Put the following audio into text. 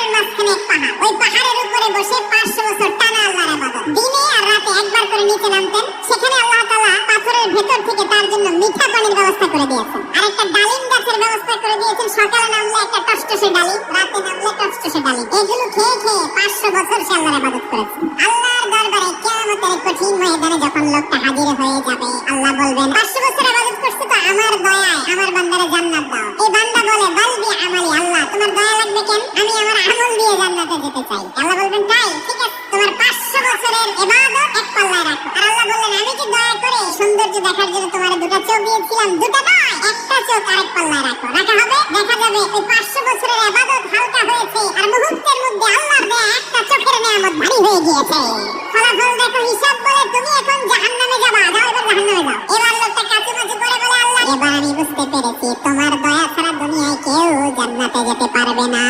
পাথরের মাঝখানে এক পাহাড়। ওই পাহাড়ের উপরে বসে পাঁচশো বছর টানা আল্লাহর আবাদত। দিনে আর রাতে একবার করে নিচে নামতেন। সেখানে আল্লাহ তাআলা পাথরের ভেতর থেকে তার জন্য মিঠা পানির ব্যবস্থা করে দিয়েছেন। আর একটা ডালিম গাছের ব্যবস্থা করে দিয়েছেন। সকালে নামলে একটা টসটসে ডালিম, রাতে নামলে টসটসে ডালিম। এগুলো খেয়ে খেয়ে পাঁচশো বছর সে আল্লাহর আবাদত করেছে আল্লাহর দরবারে কিয়ামতের কঠিন ময়দানে যখন লোকটা হাজির হয়ে যাবে, আল্লাহ বলবেন, পাঁচশো বছর আবাদত করছে। দিয়ে জান্নাতে যেতে চাই। আল্লাহ বলবেন, তাই, ঠিক আছে, তোমার পাঁচশো বছরের এবাদত এক পাল্লায় রাখো। আর আল্লাহ বললেন, আমি কি দয়া করে সৌন্দর্য দেখার জন্য তোমার দুটো চোখ দিয়েছিলাম? দুটো নয়, একটা চোখ আরেক পাল্লায় রাখো। রাখা হবে, দেখা যাবে এই পাঁচশো বছরের এবাদত হালকা হয়েছে, আর মুহূর্তের মধ্যে আল্লাহর দেয়া একটা চোখের নিয়ামত ভারী হয়ে গিয়েছে। ফলাফল দেখো, হিসাব বলে তুমি এখন জাহান্নামে যাবা। যাও এবার জাহান্নামে যাও। এবার লোকটা কাছে মাঝে করে বলে, আল্লাহ, এবার আমি বুঝতে পেরেছি, তোমার দয়া ছাড়া দুনিয়ায় কেউ জান্নাতে যেতে পারবে না।